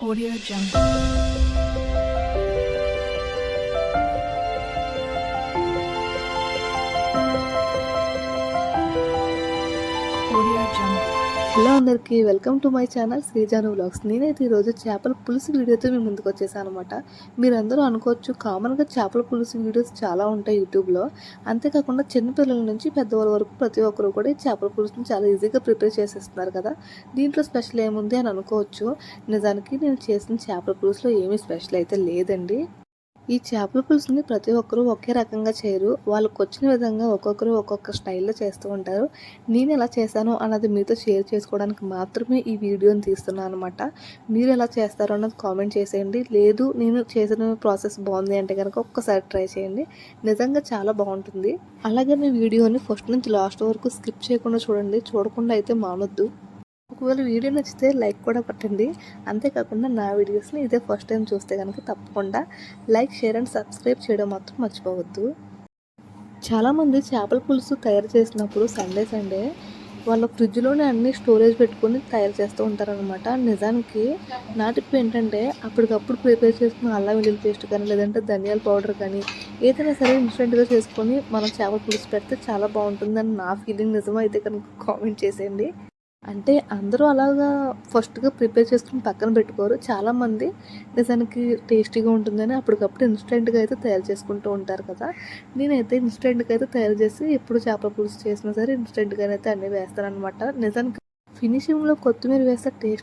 Audio Jungle. Audio Jungle. Hello అందరికీ welcome to my channel శ్రీజాను vlogs. నేనైతే ఈరోజు చేపల పులుసు వీడియోతో మీ ముందుకు వచ్చేసాను అనమాట మీరందరూ అనుకోవచ్చు కామన్గా చేపల పులుసు వీడియోస్ చాలా ఉంటాయి యూట్యూబ్లో. అంతేకాకుండా చిన్నపిల్లల నుంచి పెద్దవాళ్ళ వరకు ప్రతి ఒక్కరు కూడా ఈ చేపల పులుసుని చాలా ఈజీగా ప్రిపేర్ చేసేస్తున్నారు కదా. దీంట్లో స్పెషల్ ఏముంది అని అనుకోవచ్చు. నిజానికి నేను చేసిన చేపల పులుసులో ఏమీ స్పెషల్ అయితే లేదండి. ఈ చేపల పులుసుని ప్రతి ఒక్కరూ ఒకే రకంగా చేయరు. వాళ్ళకి వచ్చిన విధంగా ఒక్కొక్కరు ఒక్కొక్క స్టైల్లో చేస్తూ ఉంటారు. నేను ఎలా చేశాను అన్నది మీతో షేర్ చేసుకోవడానికి మాత్రమే ఈ వీడియోని తీస్తున్నాను అనమాట మీరు ఎలా చేస్తారో అన్నది కామెంట్ చేసేయండి. లేదు నేను చేసిన ప్రాసెస్ బాగుంది అంటే కనుక ఒక్కసారి ట్రై చేయండి. నిజంగా చాలా బాగుంటుంది. అలాగే మీ వీడియోని ఫస్ట్ నుంచి లాస్ట్ వరకు స్కిప్ చేయకుండా చూడండి. చూడకుండా అయితే మానొద్దు. ఒకవేళ వీడియో నచ్చితే లైక్ కూడా పట్టండి అంతేకాకుండా నా వీడియోస్ని ఇదే ఫస్ట్ టైం చూస్తే కనుక తప్పకుండా లైక్ షేర్ అండ్ సబ్స్క్రైబ్ చేయడం మాత్రం మర్చిపోవద్దు. చాలామంది చేపల పులుసు తయారు చేసినప్పుడు సండే సండే వాళ్ళ ఫ్రిడ్జ్లోనే అన్ని స్టోరేజ్ పెట్టుకొని తయారు చేస్తూ ఉంటారనమాట నిజానికి నాటికి ఏంటంటే అప్పటికప్పుడు ప్రిపేర్ చేసుకున్న అల్లం వెల్లుల్లి పేస్ట్ కానీ లేదంటే ధనియాల పౌడర్ కానీ ఏదైనా సరే ఇన్స్టెంట్గా చేసుకొని మనం చేపల పులుసు పెడితే చాలా బాగుంటుందని నా ఫీలింగ్ నిజమైతే కనుక కామెంట్ చేసేయండి. అంటే అందరూ అలాగా ఫస్ట్గా ప్రిపేర్ చేసుకుని పక్కన పెట్టుకోరు. చాలామంది నిజానికి టేస్టీగా ఉంటుందని అప్పటికప్పుడు ఇన్స్టెంట్గా అయితే తయారు చేసుకుంటూ ఉంటారు కదా. నేనైతే ఇన్స్టెంట్గా అయితే తయారు చేసి ఎప్పుడు చేపల పులుసు చేసినా సరే ఇన్స్టెంట్గా అయితే అన్నీ వేస్తాను అనమాట నిజానికి ఫినిషింగ్లో కొత్తిమీర వేస్తే టేస్ట్